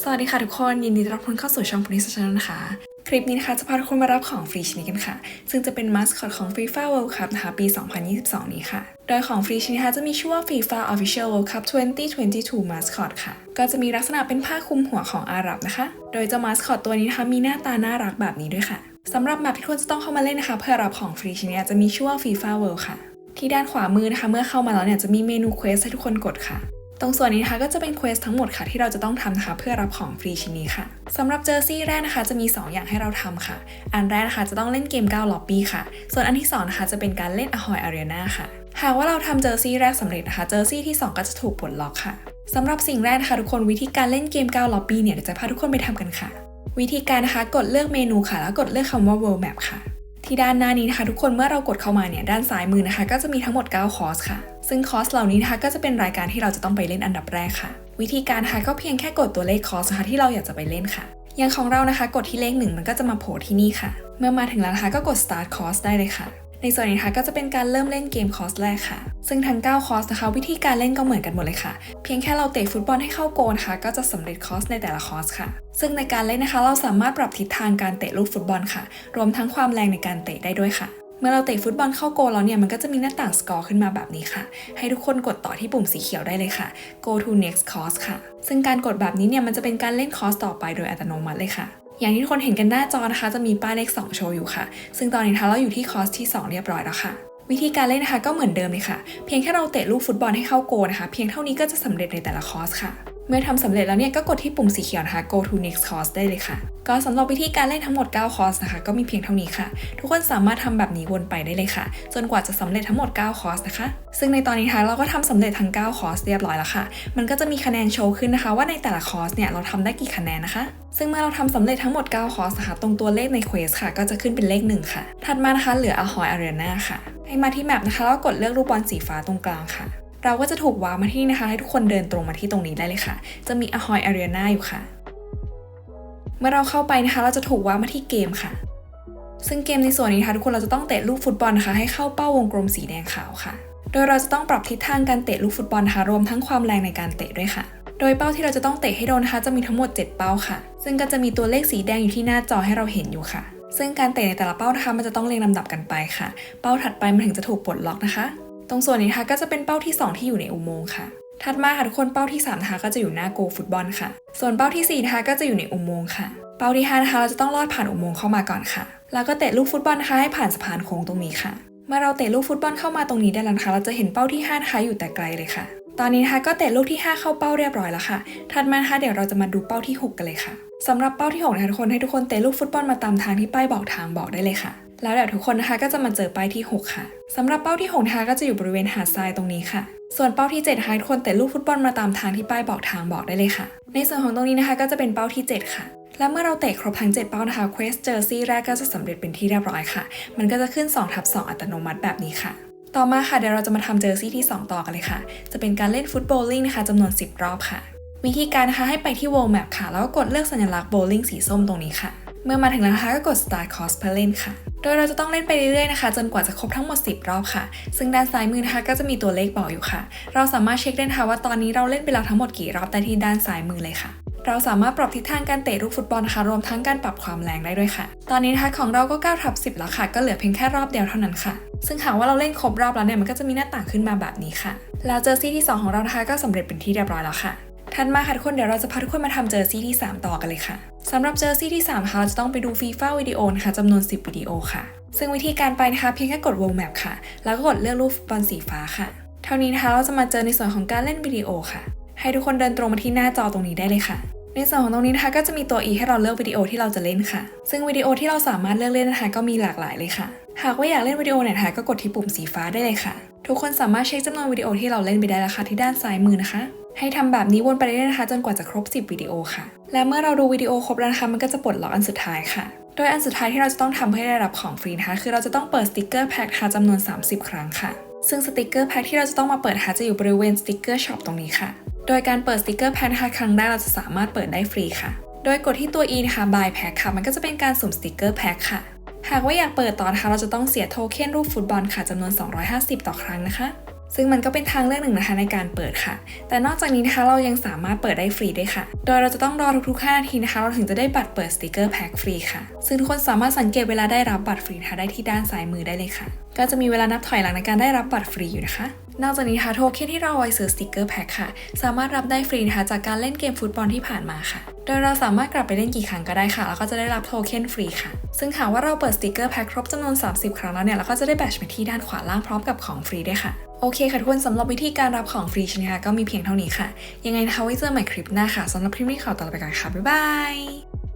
สวัสดีค่ะทุกคน ยินดีต้อนรับทุกคนเข้าสู่ช่อง Police Channel นะคะ คลิปนี้นะคะจะพาทุกคนมารับของฟรีชิ้นนี้กันค่ะ ซึ่งจะเป็นมาสคอตของ FIFA World Cup นะคะปี 2022 นี้ค่ะ โดยของฟรีชิ้นนี้นะคะจะมีชื่อว่า FIFA Official World Cup 2022 Mascot ค่ะ ก็จะมีลักษณะเป็นผ้าคลุมหัวของอาหรับนะคะ โดยเจ้ามาสคอตตัวนี้นะคะมีหน้าตาน่ารักแบบนี้ด้วยค่ะสำหรับแมปที่ทุกคนจะต้องเข้ามาเล่นนะคะ เพื่อรับของฟรีชิ้นนี้จะมีชื่อว่า FIFA World ค่ะ ที่ด้านขวามือนะคะเมื่อเข้ามาแล้วเนี่ยจะมีเมนูเควสให้ทุกคนกดค่ะ ตรงส่วนนี้นะคะก็จะเป็นเควสทั้งหมดค่ะที่เราจะต้องทำนะคะเพื่อรับของฟรีชิ้นนี้ค่ะสำหรับเจอร์ซี่แรกนะคะจะมี 2 อย่างให้เราทำค่ะ อันแรกนะคะจะต้องเล่นเกม9ล็อบบี้ค่ะ ส่วนอันที่2นะคะจะเป็นการเล่น Ahoy Arena ค่ะ หากว่าเราทำเจอร์ซี่แรกสำเร็จนะคะ เจอร์ซี่ที่ 2 ก็จะถูกปลดล็อกค่ะสำหรับสิ่งแรกนะคะทุกคนวิธีการเล่นเกม9ล็อบบี้เนี่ยเดี๋ยวจะพาทุกคนไปทำกันค่ะ วิธีการนะคะกดเลือกเมนูค่ะ แล้วกดเลือกคำว่า World Map ค่ะ ที่ด้านหน้านี้นะคะทุกคนเมื่อเรากดเข้ามาเนี่ยด้านซ้ายมือนะคะ ก็จะมีทั้งหมด 9 คอร์สค่ะ ซึ่งคอร์สเหล่านี้นะคะก็จะเป็นรายการที่เราจะต้องไปเล่นอันดับแรกค่ะ วิธีการนะคะก็เพียงแค่กดตัวเลขคอร์สนะคะที่เราอยากจะไปเล่นค่ะ อย่างของเรานะคะ กดที่เลขหนึ่งมันก็จะมาโผล่ที่นี่ค่ะ เมื่อมาถึงแล้วนะคะก็กด start course ได้เลยค่ะ ในส่วนนี้นะคะก็จะเป็นการเริ่มเล่นเกมคอร์สแรกค่ะ ซึ่งทั้ง 9 คอร์สนะคะ วิธีการเล่นก็เหมือนกันหมดเลยค่ะ เพียงแค่เราเตะฟุตบอลให้เข้าโกนค่ะ ก็จะสำเร็จคอร์สในแต่ละคอร์สค่ะ ซึ่งในการเล่นนะคะ เราสามารถปรับทิศทางการเตะลูกฟุตบอลค่ะ รวมทั้งความแรงในการเตะได้ด้วยค่ะเมื่อเราเตะฟุตบอลเข้าโกลแล้วเนี่ยมันก็จะมีหน้าต่างสกอร์ขึ้นมาแบบนี้ค่ะ ให้ทุกคนกดต่อที่ปุ่มสีเขียวได้เลยค่ะ go to next course ค่ะ ซึ่งการกดแบบนี้เนี่ยมันจะเป็นการเล่นคอร์สต่อไปโดยอัตโนมัติเลยค่ะ อย่างที่ทุกคนเห็นกันหน้าจอนะคะ จะมีป้ายเลข 2 โชว์อยู่ค่ะ ซึ่งตอนนี้นะคะเราอยู่ที่คอร์สที่ 2 เรียบร้อยแล้วค่ะวิธีการเล่นนะคะก็เหมือนเดิมเลยค่ะ เพียงแค่เราเตะลูกฟุตบอลให้เข้าโกลนะคะ เพียงเท่านี้ก็จะสำเร็จในแต่ละคอร์สค่ะ มื่อทำสำเร็จแล้วเนี่ยก็กดที่ปุ่มสีเขียวนะคะ go to next course ได้เลยค่ะ ก็สำหรับวิธีการเล่นทั้งหมด 9 คอร์สนะคะ ก็มีเพียงเท่านี้ค่ะ ทุกคนสามารถทำแบบนี้วนไปได้เลยค่ะ จนกว่าจะสำเร็จทั้งหมด 9 คอร์สนะคะ ซึ่งในตอนนี้นะคะเราก็ทำสำเร็จทั้ง 9 คอร์สเรียบร้อยแล้วค่ะ มันก็จะมีคะแนนโชว์ขึ้นนะคะ ว่าในแต่ละคอร์สเนี่ยเราทำได้กี่คะแนนนะคะซึ่งเมื่อเราทำสำเร็จทั้งหมด 9 คอร์สนะคะตรงตัวเลขในเควสค่ะ ก็จะขึ้นเป็นเลข 1 ค่ะ ถัดมานะคะ เหลือ Ahoy Arena ค่ะ ให้มาที่แมปนะคะ แล้วกดเลือกรูปบอลสีฟ้าตรงกลางค่ะ เราก็จะถูกวางมาที่นี่นะคะ ให้ทุกคนเดินตรงมาที่ตรงนี้ได้เลยค่ะ จะมี Ahoy Arena อยู่ค่ะ เมื่อเราเข้าไปนะคะ เราจะถูกวางมาที่เกมค่ะ ซึ่งเกมในส่วนนี้นะคะทุกคนเราจะต้องเตะลูกฟุตบอลนะคะ ให้เข้าเป้าวงกลมสีแดงขาวค่ะ โดยเราจะต้องปรับทิศทางการเตะลูกฟุตบอลนะคะรวมทั้งความแรงในการเตะด้วยค่ะ โดยเป้าที่เราจะต้องเตะให้โดนนะคะ จะมีทั้งหมด 7 เป้าค่ะ ซึ่งก็จะมีตัวเลขสีแดงอยู่ที่หน้าจอให้เราเห็นอยู่ค่ะซึ่งการเตะในแต่ละเป้านะคะมันจะต้องเรียงลำดับกันไปค่ะ เป้าถัดไปมันถึงจะถูกปลดล็อกนะคะ ตรงส่วนนี้นะคะก็จะเป็นเป้าที่ 2 ที่อยู่ในอุโมงค์ค่ะ ถัดมาค่ะทุกคนเป้าที่3นะคะก็จะอยู่หน้าโกฟุตบอลค่ะ ส่วนเป้าที่4นะคะก็จะอยู่ในอุโมงค์ค่ะ เป้าที่5นะคะเราจะต้องลอดผ่านอุโมงค์เข้ามาก่อนค่ะ แล้วก็เตะลูกฟุตบอลนะคะให้ผ่านสะพานโค้งตรงนี้ค่ะเมื่อเราเตะลูกฟุตบอลเข้ามาตรงนี้ได้แล้วนะคะเราจะเห็นเป้าที่5นะคะอยู่แต่ไกลเลยค่ะ ตอนนี้นะคะก็เตะลูกที่ 5 เข้าเป้าเรียบร้อยแล้วค่ะ ถัดมานะคะเดี๋ยวเราจะมาดูเป้าที่ 6 กันเลยค่ะสำหรับเป้าที่6นะคะทุกคนให้ทุกคนเตะลูกฟุตบอลมาตามทางที่ป้ายบอกทางบอกได้เลยค่ะ แล้วเดี๋ยวทุกคนนะคะก็จะมาเจอป้ายที่ 6 ค่ะสำหรับเป้าที่6นะคะก็จะอยู่บริเวณหาดทรายตรงนี้ค่ะ ส่วนเป้าที่7นะคะทุกคนเตะลูกฟุตบอลมาตามทางที่ป้ายบอกทางบอกได้เลยค่ะ ในส่วนของตรงนี้นะคะก็จะเป็นเป้าที่ 7 ค่ะ และเมื่อเราเตะครบทั้ง 7 เป้านะคะเควสเจอร์ซี่แรกก็จะสำเร็จเป็นที่เรียบร้อยค่ะ มันก็จะขึ้น2ทับ2อัตโนมัติแบบนี้ค่ะ ต่อมาค่ะเดี๋ยวเราจะมาทำเจอร์ซี่ที่ 2 ต่อกันเลยค่ะ จะเป็นการเล่นฟุตบอลลิงนะคะจำนวน 10 รอบค่ะ วิธีการนะคะให้ไปที่ World Map ค่ะ แล้วก็กดเลือกสัญลักษณ์โบลิ่งสีส้มตรงนี้ค่ะ เมื่อมาถึงแล้วนะคะก็กด Start Course เพื่อเล่นค่ะ โดยเราจะต้องเล่นไปเรื่อยๆนะคะ จนกว่าจะครบทั้งหมด 10 รอบค่ะ ซึ่งด้านซ้ายมือนะคะก็จะมีตัวเลขบอกอยู่ค่ะ เราสามารถเช็คได้นะคะว่าตอนนี้เราเล่นไปแล้วทั้งหมดกี่รอบได้ที่ด้านซ้ายมือเลยค่ะ เราสามารถปรับทิศทางการเตะลูกฟุตบอลนะคะรวมทั้งการปรับความแรงได้ด้วยค่ะ ตอนนี้นะคะของเราก็9ทับ10 แล้วค่ะ ก็เหลือเพียงแค่รอบเดียวเท่านั้นค่ะ ซึ่งหากว่าเราเล่นครบรอบแล้วเนี่ยมันก็จะมีหน้าต่างขึ้นมาแบบนี้ค่ะ แล้วเจอซี่ที่ 2 ของเรานะคะก็สำเร็จเป็นที่เรียบร้อยแล้วค่ะถัดมาค่ะทุกคนเดี๋ยวเราจะพาทุกคนมาทำเจอซี่ที่ 3 ต่อกันเลยค่ะ สำหรับเจอซี่ที่ 3 ค่ะเราจะต้องไปดูฟีฟ่าวิดีโอนะคะจำนวน 10 วิดีโอค่ะ ซึ่งวิธีการไปนะคะเพียงแค่กดวงแมปค่ะ แล้วก็กดเลือกรูปฟุตบอลสีฟ้าค่ะ เท่านี้นะคะเราจะมาเจอในส่วนของการเล่นวิดีโอค่ะ ให้ทุกคนเดินตรงมาที่หน้าจอตรงนี้ได้เลยค่ะ ในส่วนของตรงนี้นะคะก็จะมีตัว e ให้เราเลือกวิดีโอที่เราจะเล่นค่ะ ซึ่งวิดีโอที่เราสามารถเลือกเล่นนะคะก็มีหลากหลายเลยค่ะ หากว่าอยากเล่นวิดีโอไหนนะคะก็กดที่ปุ่มสีฟ้าได้เลยค่ะ ทุกคนสามารถเช็คจำนวนวิดีโอที่เราเล่นไปได้แล้วค่ะที่ด้านซ้ายมือนะคะ ให้ทำแบบนี้วนไปเรื่อยๆนะคะ จนกว่าจะครบ 10 วิดีโอค่ะ และเมื่อเราดูวิดีโอครบแล้วนะคะมันก็จะปลดล็อกอันสุดท้ายค่ะ โดยอันสุดท้ายที่เราจะต้องทำเพื่อได้รับของฟรีนะคะคือเราจะต้องเปิดสติกเกอร์แพ็คค่ะจำนวน 30 ครั้งค่ะ ซึ่งสติกเกอร์แพ็คที่เราจะต้องมาเปิดนะคะจะอยู่บริเวณสติกเกอร์ช็อปตรงนี้ค่ะ โดยการเปิดสติกเกอร์แพ็คนะคะครั้งแรกเราจะสามารถเปิดได้ฟรีค่ะ โดยกดที่ตัว e นะคะ buy pack ค่ะ มันก็จะเป็นการสุ่มสติกเกอร์แพ็คค่ะ หากว่าอยากเปิดต่อนะคะ เราจะต้องเสียโทเค็นรูปฟุตบอลค่ะจำนวน 250 ต่อครั้งนะคะ ซึ่งมันก็เป็นทางเลือกหนึ่งนะคะในการเปิดค่ะ แต่นอกจากนี้นะคะเรายังสามารถเปิดได้ฟรีด้วยค่ะ โดยเราจะต้องรอทุกๆ5นาทีนะคะ เราถึงจะได้บัตรเปิดสติกเกอร์แพ็คฟรีค่ะ ซึ่งทุกคนสามารถสังเกตเวลาได้รับบัตรฟรีนะคะได้ที่ด้านซ้ายมือได้เลยค่ะ ก็จะมีเวลานับถอยหลังในการได้รับบัตรฟรีอยู่นะคะ นอกจากนี้นะคะโทเค็นที่เราไว้ซื้อสติกเกอร์แพ็คค่ะ สามารถรับได้ฟรีนะคะจากการเล่นเกมฟุตบอลที่ผ่านมาค่ะ โดยเราสามารถกลับไปเล่นกี่ครั้งก็ได้ค่ะ แล้วก็จะได้รับโทเค็นฟรีค่ะ ซึ่งหากว่าเราเปิดสติกเกอร์แพ็คครบจำนวน 30 ครั้งแล้วเนี่ยเราก็จะได้แบตชไปที่ด้านขวาล่างพร้อมกับของฟรีด้วยค่ะ โอเคค่ะทุกคนสำหรับวิธีการรับของฟรีช่ไหมคะก็มีเพียงเท่านี้ค่ะ ยังไงนะคะไว้เจอใหม่คลิปหน้าค่ะสำหรับคลิปนี้ขอตัวลาไปก่อนค่ะบ๊ายบาย